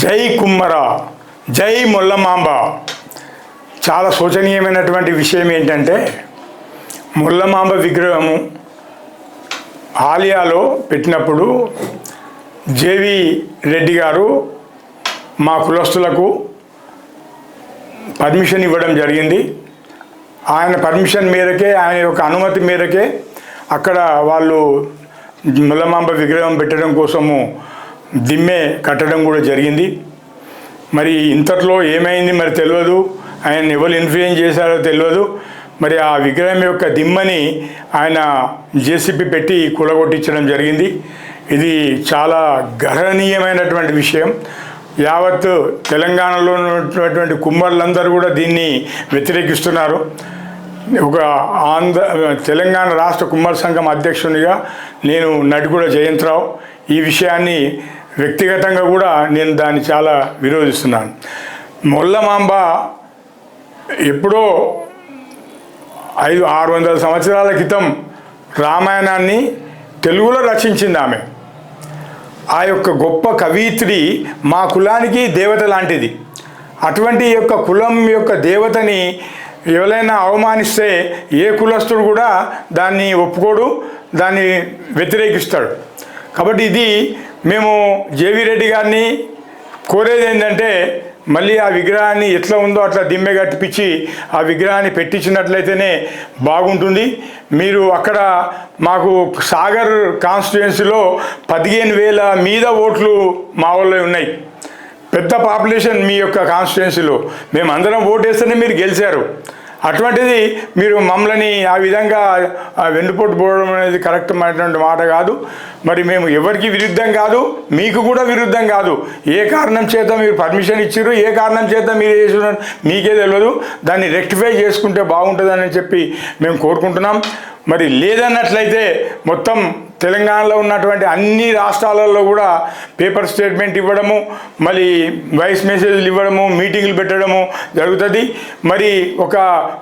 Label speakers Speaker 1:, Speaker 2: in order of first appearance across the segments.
Speaker 1: జై కుమ్మర జై ముల్లమాంబ. చాలా శోచనీయమైనటువంటి విషయం ఏంటంటే ముల్లమాంబ విగ్రహము ఆలియాలో పెట్టినప్పుడు జేవి రెడ్డి గారు మా కులస్తులకు పర్మిషన్ ఇవ్వడం జరిగింది. ఆయన పర్మిషన్ మేరకే ఆయన యొక్క అనుమతి మేరకే అక్కడ వాళ్ళు ముల్లమాంబ విగ్రహం పెట్టడం కోసము దిమ్మె కట్టడం కూడా జరిగింది. మరి ఇంతట్లో ఏమైంది మరి తెలియదు ఆయన ఎవరు ఇన్ఫ్లుయెన్స్ చేశారో తెలియదు మరి ఆ విగ్రహం యొక్క దిమ్మని ఆయన జేసీపీ పెట్టి కూలగొట్టించడం జరిగింది. ఇది చాలా గర్హనీయమైనటువంటి విషయం. యావత్ తెలంగాణలో ఉన్నటువంటి కుమ్మర్లందరూ కూడా దీన్ని వ్యతిరేకిస్తున్నారు. ఒక ఆంధ్ర తెలంగాణ రాష్ట్ర కుమ్మర సంఘం అధ్యక్షునిగా నేను నడిగూడ జయంత్రావు ఈ విషయాన్ని వ్యక్తిగతంగా కూడా నేను దాన్ని చాలా విరోధిస్తున్నాను. మొల్లమాంబ ఎప్పుడో ఐదు ఆరు వందల సంవత్సరాల క్రితం రామాయణాన్ని తెలుగులో రచించింది ఆమె. ఆ యొక్క గొప్ప కవిత్రి మా కులానికి దేవత లాంటిది. అటువంటి యొక్క కులం యొక్క దేవతని ఎవరైనా అవమానిస్తే ఏ కులస్తుడు కూడా దాన్ని ఒప్పుకోడు దాన్ని వ్యతిరేకిస్తాడు. కాబట్టి ఇది మేము జేవి రెడ్డి గారిని కోరేది ఏంటంటే మళ్ళీ ఆ విగ్రహాన్ని ఎట్లా ఉందో అట్లా దిమ్మె కట్టిపించి ఆ విగ్రహాన్ని పెట్టించినట్లయితేనే బాగుంటుంది. మీరు అక్కడ మాకు సాగర్ కాన్స్టిట్యుయెన్సీలో పదిహేను వేల మీద ఓట్లు మా వాళ్ళు ఉన్నాయి. పెద్ద పాపులేషన్ మీ యొక్క కాన్స్టిట్యుయెన్సీలో. మేము అందరం ఓటేస్తేనే మీరు గెలిచారు. అటువంటిది మీరు మమ్మల్ని ఆ విధంగా ఆ వెన్నుపోటు పోవడం అనేది కరెక్ట్ అయినటువంటి మాట కాదు. మరి మేము ఎవరికి విరుద్ధం కాదు మీకు కూడా విరుద్ధం కాదు. ఏ కారణం చేత మీరు పర్మిషన్ ఇచ్చారు ఏ కారణం చేత మీరు చేసిన మీకే తెలియదు దాన్ని రెక్టిఫై చేసుకుంటే బాగుంటుందని చెప్పి మేము కోరుకుంటున్నాం. మరి లేదన్నట్లయితే మొత్తం తెలంగాణలో ఉన్నటువంటి అన్ని రాష్ట్రాలలో కూడా పేపర్ స్టేట్మెంట్ ఇవ్వడము మళ్ళీ వాయిస్ మెసేజ్లు ఇవ్వడము మీటింగ్లు పెట్టడము జరుగుతుంది. మరి ఒక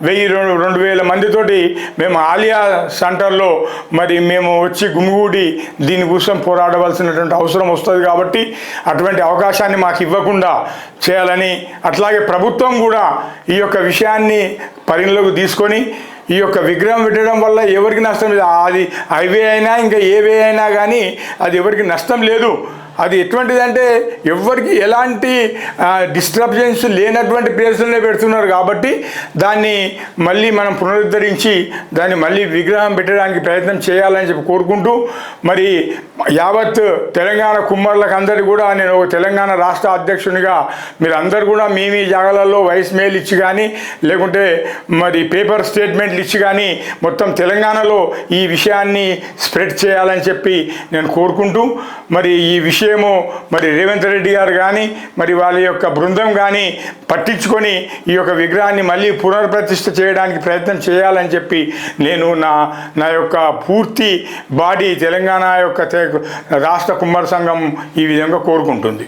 Speaker 1: వెయ్యి రెండు రెండు వేల మందితోటి మేము ఆలియా సెంటర్లో మరి మేము వచ్చి గుమిగూడి దీని కోసం పోరాడవలసినటువంటి అవసరం వస్తుంది కాబట్టి అటువంటి అవకాశాన్ని మాకు ఇవ్వకుండా చేయాలని అట్లాగే ప్రభుత్వం కూడా ఈ యొక్క విషయాన్ని పరిగణలోకి తీసుకొని ఈ యొక్క విగ్రహం పెట్టడం వల్ల ఎవరికి నష్టం లేదు. అది హైవే అయినా ఇంకా ఏ వే అయినా కానీ అది ఎవరికి నష్టం లేదు. అది ఎటువంటిదంటే ఎవరికి ఎలాంటి డిస్టర్బెన్స్ లేనటువంటి ప్లేస్లోనే పెడుతున్నారు కాబట్టి దాన్ని మళ్ళీ మనం పునరుద్ధరించి దాన్ని మళ్ళీ విగ్రహం పెట్టడానికి ప్రయత్నం చేయాలని చెప్పి కోరుకుంటూ మరి యావత్ తెలంగాణ కుమ్మర్లకు అందరు కూడా నేను ఒక తెలంగాణ రాష్ట్ర అధ్యక్షునిగా మీరు అందరు కూడా మీ మీ జాగాలలో వాయిస్ మెయిల్ ఇచ్చి కానీ లేకుంటే మరి పేపర్ స్టేట్మెంట్లు ఇచ్చి కానీ మొత్తం తెలంగాణలో ఈ విషయాన్ని స్ప్రెడ్ చేయాలని చెప్పి నేను కోరుకుంటూ మరి ఈ విషయం విషయము మరి రేవంత్ రెడ్డి గారు కానీ మరి వాళ్ళ యొక్క బృందం కానీ పట్టించుకొని ఈ యొక్క విగ్రహాన్ని మళ్ళీ పునర్ప్రతిష్ఠ చేయడానికి ప్రయత్నం చేయాలని చెప్పి నేను నా నా యొక్క పూర్తి బాడీ తెలంగాణ యొక్క తె- రాష్ట్ర కుమ్మర సంఘం ఈ విధంగా కోరుకుంటుంది.